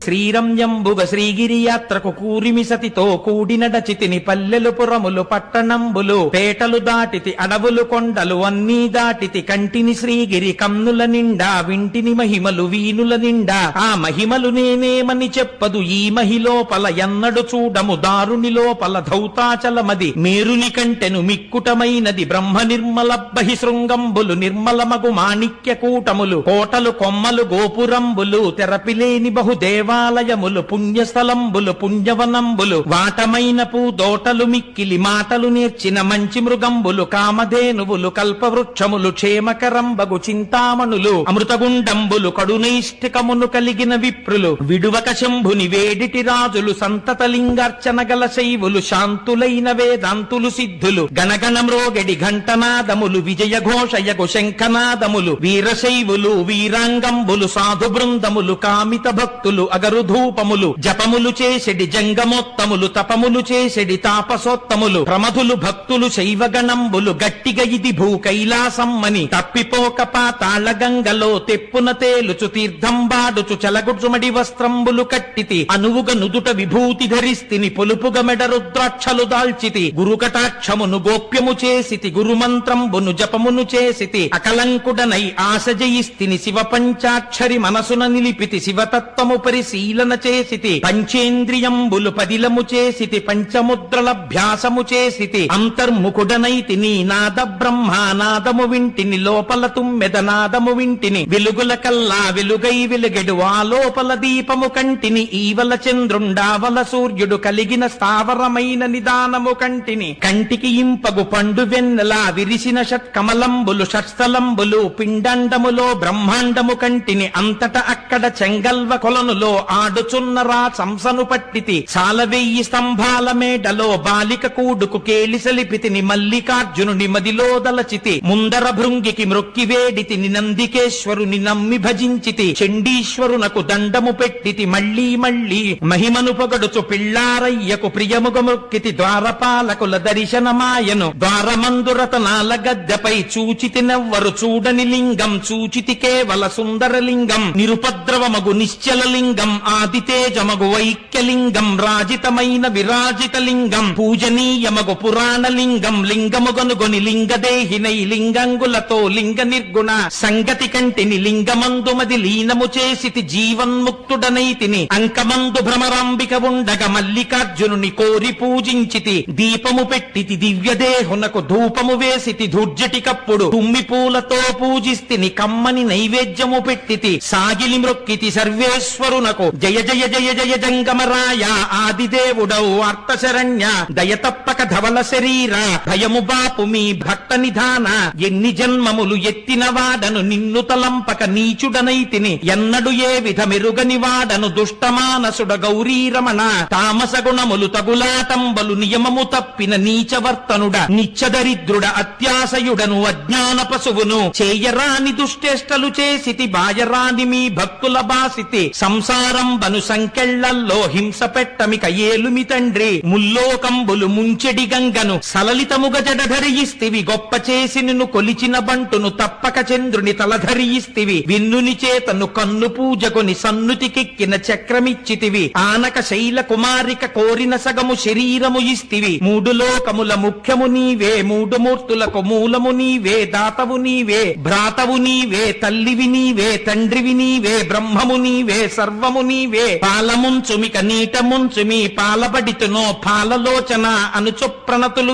శ్రీరంజంబుగ శ్రీగిరి యాత్రకు కూరిమి సతితో కూడినడచితిని పల్లెలు పురములు పట్టణంబులు పేటలు దాటితి అడవులు కొండలు అన్నీ దాటితి కంటిని శ్రీగిరి కన్నుల నిండా వింటిని మహిమలు వీనుల నిండా ఆ మహిమలు నేనేమని చెప్పదు ఈ మహిలోపల ఎన్నడు చూడము దారుని లోపల ధౌతాచలమది మేరుని కంటెను మిక్కుటమైనది బ్రహ్మ నిర్మల బహి శృంగంబులు నిర్మలమగు మాణిక్య కూటములు కోటలు కొమ్మలు గోపురంబులు తెరపిలేని బహు దేవాలయములు పుణ్యస్థలంబులు పుణ్యవనంబులు వాటమైన దోటలు మిక్కిలి మాటలు నేర్చిన మంచి మృగంబులు కామధేనువులు కల్పవృక్షములు క్షేమకరంబగు చింతామణులు అమృతగుండంబులు కడునైష్టికమును కలిగిన విప్రులు విడువక శంభుని వేడిటి రాజులు సంతతలింగార్చన గల శైవులు శాంతులైన వేదాంతులు సిద్ధులు గణగణ మ్రోగడి ఘంటనాదములు విజయ ఘోషయగు శంఖనాదములు వీరశైవులు వీరాంగంబులు సాధు బృందములు కామిత భక్తులు అగరు ధూపములు జపములు చేసెడి జంగమోత్తములు తపములు చేసెడి తాపసోత్తములు ప్రమధులు భక్తులు శైవగణంబులు గట్టిగా ఇది భూ కైలాసమ్మని తప్పిపోక పాతాళ గంగలో తెప్పున తేలుచు తీర్థం బాడుచు చలగుచుమడి వస్త్రంబులు కట్టితి అనువుగ నుదుట విభూతి ధరిస్తిని పొలుపుగ మెడ రుద్రాక్షలు దాల్చితి గురుకటాక్షమును గోప్యము చేసితి గురుమంత్రంబును జపమును చేసితి అకలంకుడనై ఆశ జయిస్తిని శివ పంచాక్షరి మనసున నిలిపితి శివతత్వము పరిశీలన చేసితి. పంచేంద్రియంబులు పదిలము చేసితి పంచముద్రలభ్యాసము చేసితి. అంతర్ముఖుడనైతి నీ నాద బ్రహ్మానాదము వింటిని లోపల తుమ్మెదనాదము వింటిని. వెలుగుల కల్లా వెలుగై వెలుగెడు ఆ లోపల దీపము కంటిని. ఈవల చంద్రుండావల సూర్యుడు కలిగిన స్థావరమైన నిదానము కంటిని. కంటికి ఇంపగు పండు వెన్నెలా విరిసిన షట్కమలంబులు షట్స్థలంబులు పిండండములో బ్రహ్మాండము కంటిని. అంతట అక్కడ చెంగల్వ కొలనులో ఆడుచున్నరా చంసను సంసను పట్టితి. చాల వెయ్యి స్తంభాల మేడలో బాలిక కూడుకు కేలిసలిపితిని మల్లికార్జునుని మదిలో దలచితి. ముందర భృంగికి మృక్కివేడితి వేడితిని నందికేశ్వరుని నమ్మి భజించితి. చండీశ్వరునకు దండము పెట్టితి మళ్ళీ మళ్ళీ మహిమను పొగడుచు పిళ్ళారయ్యకు ప్రియముగ మృక్కితి ద్వారపాలకుల దర్శనమాయను. ద్వారమందురతనాల గద్దెపై చూచితి నెవ్వరు చూడని లింగం చూచితి కేవల సుందరలింగం. నిరుపద్రవమగు నిశ్చల లింగం ఆదితేజమగు వైక్యలింగం రాజితమైన విరాజిత లింగం పూజనీయమగు పురాణ లింగం లింగముగనుగొని లింగదేహినై లింగంగులతో లింగ నిర్గుణ సంగతి కంటిని లింగమందుమది లీనము చేసితి జీవన్ముక్తుడనైతిని అంకమందు భ్రమరాంబిక ఉండగ మల్లికార్జునుని కోరి పూజించితి దీపము పెట్టితి దివ్యదేహునకు ధూపము వేసితి ధూర్జటికప్పుడు తుమ్మి పూలతో పూజిస్తిని కమ్మని నైవేద్యము పెట్టితి సాగిలి మృక్కితి సర్వేశ్వరునకు జయ జయ జయ జయ జంగమరాయ ఆదిదేవుడవు అర్థశరణ్య దయ తప్పక ధవల శరీర భయము బాపు మీ భక్త నిధాన ఎన్ని జన్మములు ఎత్తిన వాడను నిన్ను తలంపక నీచుడనైతిని ఎన్నడు ఏ విధ మెరుగని వాడను దుష్టమానసుడ గౌరీరమణ తామస గుణములు తగులాటంబలు నియమము తప్పిన నీచవర్తనుడ నిత్యదరిద్రుడ అత్యాశయుడను అజ్ఞాన పశువును చేయరాని దుష్టేష్టలు చేసితి బాయరాని మీ భక్తుల బాసితి సంసార బను సంకెళ్ళల్లో హింస పెట్టమిక ఏలుమి తండ్రి. ముల్లోకంబులు ముంచెడి గంగను సలలితముగ జడధరియిస్తివి గొప్ప చేసి నిన్ను కొలిచిన బంటును తప్పక చంద్రుని తలధరియిస్తివి. విన్నుని చేతను కన్ను పూజకొని సన్నుతికెక్కిన చక్రమిచ్చితివి. ఆనక శైల కుమారిక కోరిన సగము శరీరము ఇస్తివి. మూడు లోకముల ముఖ్యము నీవే. మూడు మూర్తులకు మూలము నీవే. దాతవు నీవే. భ్రాతవు నీవే. తల్లివి నీవే. తండ్రివి నీవే. బ్రహ్మము నీవే. సర్వము నీవే. పాలముంచుమిక నీట ముంచుమి పాలబడితునో. పాలలోచన అనుచు ప్రణతులు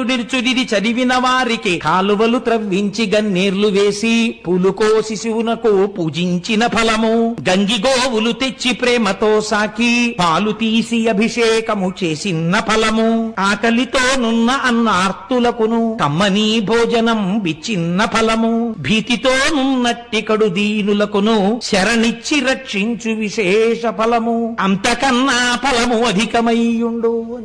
చదివిన వారికి. కాలువలు త్రవ్వించి గన్నీర్లు వేసి పులుకో శిశువునకు పూజించిన ఫలము. గంగిగోవులు తెచ్చి ప్రేమతో సాకి పాలు తీసి అభిషేకము చేసిన ఫలము. ఆకలితో నున్న అన్నార్తులకును కమ్మని భోజనం విచ్చిన్న ఫలము. భీతితో నున్నట్టి కడు దీనులకును శరణిచ్చి రక్షించు విశేష ఫలము. అంతకన్నా ఫలము అధికమయ్యుండు